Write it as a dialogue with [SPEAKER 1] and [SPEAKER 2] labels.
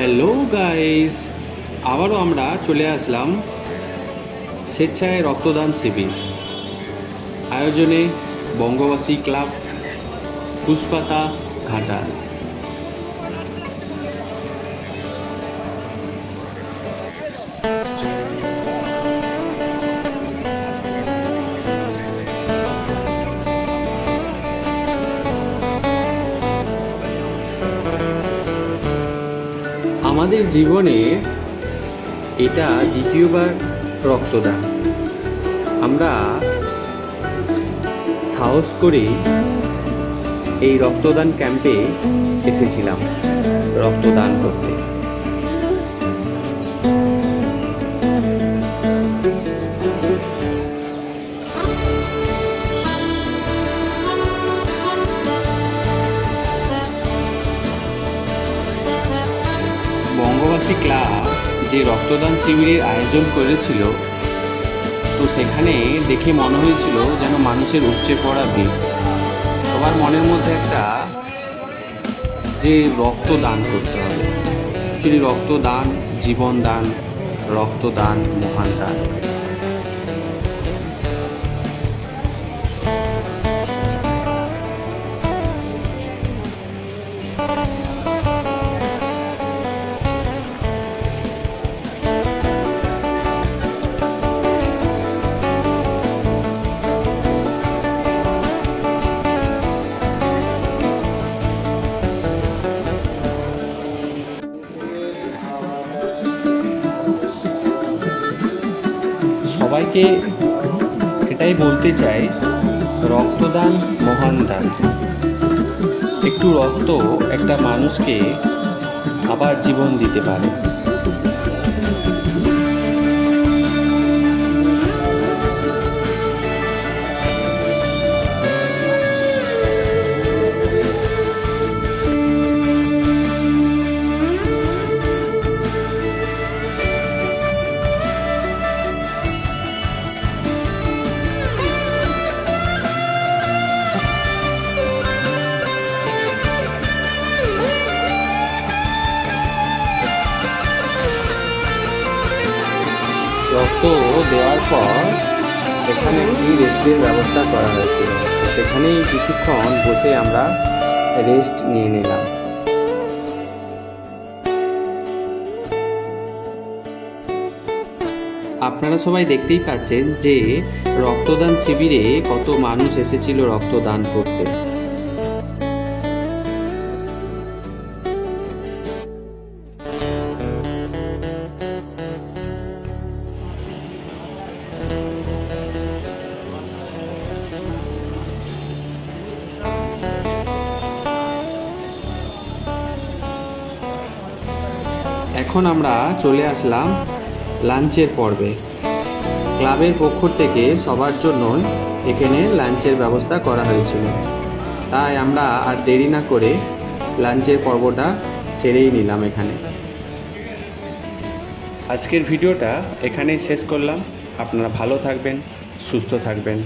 [SPEAKER 1] Hello guys আবারও আমরা চলে আসলাম স্বেচ্ছায় রক্তদান শিবির। আয়োজনে বঙ্গবাসী ক্লাব পুষ্পাতা ঘাটাল। আমাদের জীবনে এটা দ্বিতীয়বার রক্তদান। আমরা সাহস করে এই রক্তদান ক্যাম্পে এসেছিলাম রক্তদান করতে। বঙ্গবাসী ক্লাব যে রক্তদান শিবিরের আয়োজন করেছিল, তো সেখানে দেখে মনে হয়েছিল যেন মানুষের উপচে পড়া ভিড়। সবার মনের মধ্যে একটা যে রক্তদান করতে হবে। অ্যাকচুয়ালি রক্তদান জীবন দান রক্তদান, মহান দান। সবাইকে এটাই বলতে চাই, রক্তদান মহান দান। একটু রক্ত একটা মানুষকে আবার জীবন দিতে পারে। রক্ত দেওয়ার পর এখানে একটি রেস্টের ব্যবস্থা করা হয়েছিল সেখানেই কিছুক্ষণ বসে আমরা রেস্ট নিয়ে নিলাম। আপনারা সবাই দেখতেই পাচ্ছেন যে রক্তদান শিবিরে কত মানুষ এসেছিল রক্তদান করতে। এখন আমরা চলে আসলাম লাঞ্চের পর্বে। ক্লাবের পক্ষ থেকে সবার জন্যই এখানে লাঞ্চের ব্যবস্থা করা হয়েছিল। তাই আমরা আর দেরি না করে লাঞ্চের পর্বটা সেরেই নিলাম এখানে। আজকের ভিডিওটা এখানেই শেষ করলাম। আপনারা ভালো থাকবেন, সুস্থ থাকবেন।